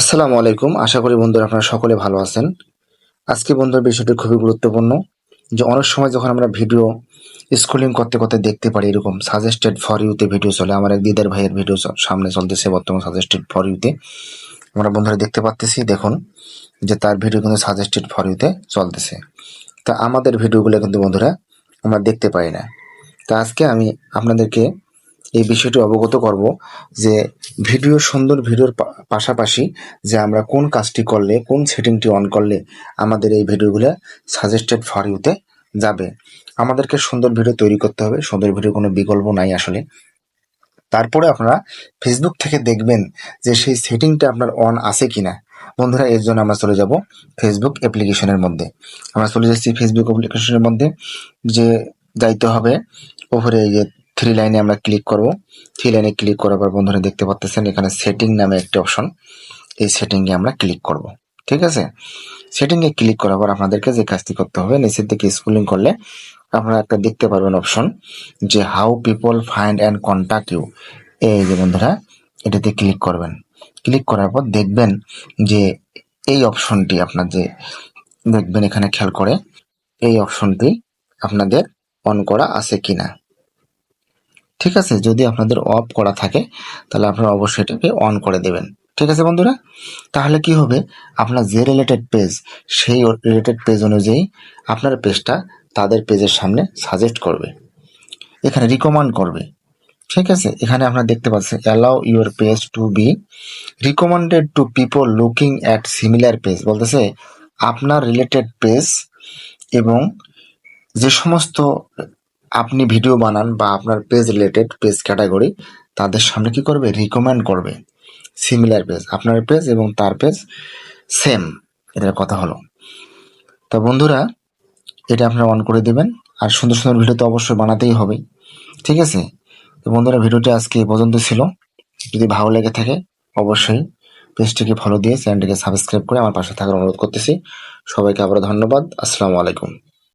আসসালামু আলাইকুম। আশা করি বন্ধুরা আপনারা সকলে ভালো আছেন। আজকে বন্ধুর বিষয়টি খুবই গুরুত্বপূর্ণ যে অনেক সময় যখন আমরা ভিডিও স্ক্রলিং করতে করতে দেখতে পারি এরকম সাজেস্টেড ফর ইউতে ভিডিও চলে, আমার এক দিদার ভাইয়ের ভিডিও সামনে চলতেছে বর্তমান সাজেস্টেড ফর ইউতে আমরা বন্ধুরা দেখতে পাচ্তেছি দেখুন যে তার ভিডিও কিন্তু সাজেস্টেড ফর ইউতে চলতেছে। তা আমাদের ভিডিওগুলো কিন্তু বন্ধুরা আমরা দেখতে পাই না। তা আজকে আমি আপনাদেরকে এই বিষয়টি অবগত করব যে ভিডিও সুন্দর ভিডিওর পাশাপাশি যে আমরা কোন কাজটি করলে, কোন সেটিংটি অন করলে আমাদের এই ভিডিওগুলো সাজেস্টেড ফর ইউতে যাবে। আমাদেরকে সুন্দর ভিডিও তৈরি করতে হবে, সুন্দর ভিডিও কোনো বিকল্প নাই আসলে। তারপরে আপনারা ফেসবুক থেকে দেখবেন যে সেই সেটিংটা আপনার অন আছে কিনা। বন্ধুরা, এর জন্য আমরা চলে যাব ফেসবুক অ্যাপ্লিকেশনের মধ্যে। আমরা চলে যাচ্ছি ফেসবুক অ্যাপ্লিকেশনের মধ্যে যে যাইতে হবে এই যে থ্রি লাইনে আমরা ক্লিক করব। থ্রি লাইনে ক্লিক করার পর বন্ধুরা দেখতে পাচ্ছেন এখানে সেটিং নামে একটি অপশন এই সেটিংয়ে আমরা ক্লিক করব। ঠিক আছে? সেটিংয়ে ক্লিক করার পর আপনাদেরকে যে কাজটি করতে হবে, নিচের দিকে স্কুলিং করলে আপনারা একটা দেখতে পারবেন অপশন যে how people find and contact you এই যে বন্ধুরা, এটাতে ক্লিক করবেন। ক্লিক করার পর দেখবেন যে এই অপশনটি আপনার যে দেখবেন এখানে খেয়াল করে, এই অপশনটি আপনাদের অন করা আছে কিনা। ঠিক আছে? যদি আপনাদের অফ করা থাকে, তাহলে আপনারা অবশ্যই এটাকে অন করে দেবেন। ঠিক আছে বন্ধুরা? তাহলে কি হবে? আপনার যে রিলেটেড পেজ সেই রিলেটেড পেজ অনুযায়ী আপনার পেজটা তাদের পেজের সামনে সাজেস্ট করবে। এখানে রিকমান্ড করবে। ঠিক আছে? এখানে আপনারা দেখতে পাচ্ছেন allow your page to be recommended to people looking at similar page বলতেছে, আপনার রিলেটেড পেজ এবং যে সমস্ত আপনি ভিডিও বানান বা আপনার পেজ রিলেটেড পেজ ক্যাটাগরি তাদের সামনে কি করবে? রিকমেন্ড করবে। সিমিলার পেজ আপনার পেজ এবং তার পেজ সেম এটার কথা হলো। তা বন্ধুরা, এটা আপনারা অন করে দেবেন। আর সুন্দর সুন্দর ভিডিও তো অবশ্যই বানাতেই হবে। ঠিক আছে? তো বন্ধুরা, ভিডিওটি আজকে এই পর্যন্ত ছিল। যদি ভালো লেগে থাকে, অবশ্যই পেজটিকে ফলো দিয়ে চ্যানেলটিকে সাবস্ক্রাইব করে আমার পাশে থাকার অনুরোধ করতেছি। সবাইকে আবার ধন্যবাদ। আসসালামু আলাইকুম।